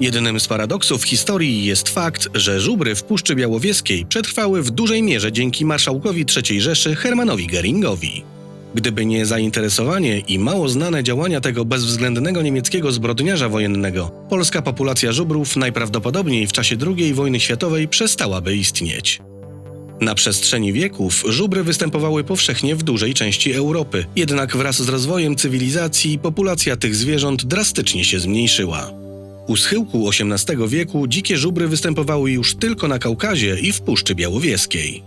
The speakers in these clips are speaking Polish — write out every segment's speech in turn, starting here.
Jednym z paradoksów historii jest fakt, że żubry w Puszczy Białowieskiej przetrwały w dużej mierze dzięki marszałkowi III Rzeszy Hermanowi Geringowi. Gdyby nie zainteresowanie i mało znane działania tego bezwzględnego niemieckiego zbrodniarza wojennego, polska populacja żubrów najprawdopodobniej w czasie II wojny światowej przestałaby istnieć. Na przestrzeni wieków żubry występowały powszechnie w dużej części Europy, jednak wraz z rozwojem cywilizacji populacja tych zwierząt drastycznie się zmniejszyła. U schyłku XVIII wieku dzikie żubry występowały już tylko na Kaukazie i w Puszczy Białowieskiej.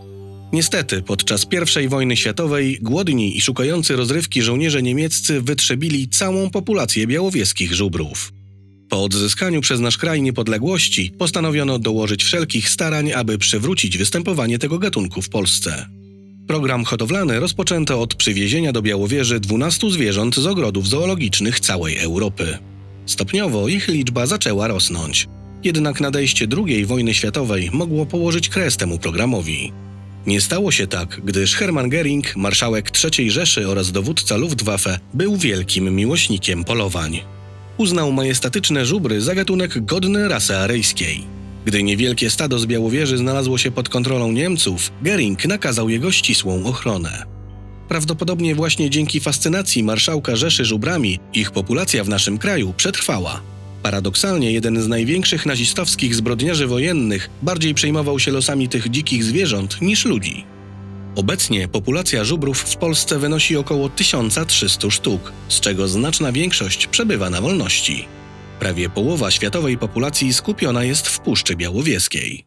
Niestety, podczas I wojny światowej głodni i szukający rozrywki żołnierze niemieccy wytrzebili całą populację białowieskich żubrów. Po odzyskaniu przez nasz kraj niepodległości postanowiono dołożyć wszelkich starań, aby przywrócić występowanie tego gatunku w Polsce. Program hodowlany rozpoczęto od przywiezienia do Białowieży 12 zwierząt z ogrodów zoologicznych całej Europy. Stopniowo ich liczba zaczęła rosnąć. Jednak nadejście II wojny światowej mogło położyć kres temu programowi. Nie stało się tak, gdyż Hermann Göring, marszałek III Rzeszy oraz dowódca Luftwaffe, był wielkim miłośnikiem polowań. Uznał majestatyczne żubry za gatunek godny rasy aryjskiej. Gdy niewielkie stado z Białowieży znalazło się pod kontrolą Niemców, Göring nakazał jego ścisłą ochronę. Prawdopodobnie właśnie dzięki fascynacji marszałka Rzeszy żubrami ich populacja w naszym kraju przetrwała. Paradoksalnie jeden z największych nazistowskich zbrodniarzy wojennych bardziej przejmował się losami tych dzikich zwierząt niż ludzi. Obecnie populacja żubrów w Polsce wynosi około 1300 sztuk, z czego znaczna większość przebywa na wolności. Prawie połowa światowej populacji skupiona jest w Puszczy Białowieskiej.